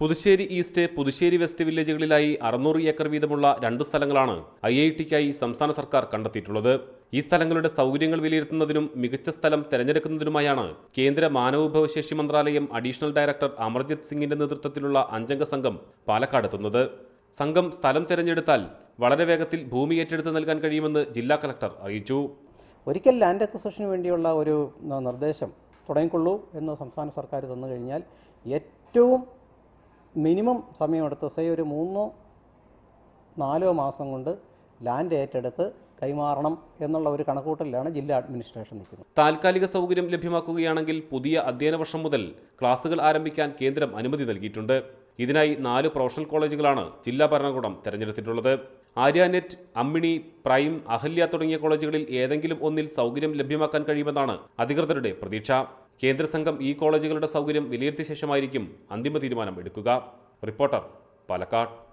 Puthussery east Puthussery west വില്ലേജുകളിലായി അറുന്നൂറ് acre വീതമുള്ള രണ്ട് സ്ഥലങ്ങളാണ് ഐ ഐ ടിക്കായി സംസ്ഥാന സർക്കാർ കണ്ടെത്തിയിട്ടുള്ളത്. ഈ സ്ഥലങ്ങളുടെ സൗകര്യങ്ങൾ വിലയിരുത്തുന്നതിനും മികച്ച സ്ഥലം തെരഞ്ഞെടുക്കുന്നതിനുമായാണ് കേന്ദ്ര മാനവവിഭവശേഷി മന്ത്രാലയം അഡീഷണൽ ഡയറക്ടർ അമർജിത് സിംഗിന്റെ നേതൃത്വത്തിലുള്ള അഞ്ചംഗ സംഘം പാലക്കാട് എത്തുന്നത്. സംഘം സ്ഥലം തെരഞ്ഞെടുത്താൽ വളരെ വേഗത്തിൽ ഭൂമി ഏറ്റെടുത്ത് നൽകാൻ കഴിയുമെന്ന് ജില്ലാ കളക്ടർ അറിയിച്ചു. ഒരിക്കൽ ലാൻഡ് അക്വസിഷന് വേണ്ടിയുള്ള ഒരു നിർദ്ദേശം തുടങ്ങിക്കൊള്ളൂ എന്ന് സംസ്ഥാന സർക്കാർ തന്നു കഴിഞ്ഞാൽ ഏറ്റവും മിനിമം സമയമെടുത്ത് സേ ഒരു മൂന്നോ നാലോ മാസം കൊണ്ട് ലാൻഡ് ഏറ്റെടുത്ത് കൈമാറണം എന്നുള്ള ഒരു കണക്കൂട്ടലിലാണ് ജില്ലാ അഡ്മിനിസ്ട്രേഷൻ നിൽക്കുന്നത്. താൽക്കാലിക സൗകര്യം ലഭ്യമാക്കുകയാണെങ്കിൽ പുതിയ അധ്യയന വർഷം മുതൽ ക്ലാസുകൾ ആരംഭിക്കാൻ കേന്ദ്രം അനുമതി നൽകിയിട്ടുണ്ട്. ഇതിനായി നാല് പ്രൊഫഷണൽ കോളേജുകളാണ് ജില്ലാ ഭരണകൂടം തെരഞ്ഞെടുത്തിട്ടുള്ളത്. ആര്യാനെറ്റ് അമ്മിണി പ്രൈം അഹല്യ തുടങ്ങിയ കോളേജുകളിൽ ഏതെങ്കിലും ഒന്നിൽ സൗകര്യം ലഭ്യമാക്കാൻ കഴിയുമെന്നാണ് അധികൃതരുടെ പ്രതീക്ഷ. കേന്ദ്ര സംഘം ഈ കോളേജുകളുടെ സൗകര്യം വിലയിരുത്തിയ ശേഷമായിരിക്കും അന്തിമ തീരുമാനം എടുക്കുക. റിപ്പോർട്ടർ പാലക്കാട്.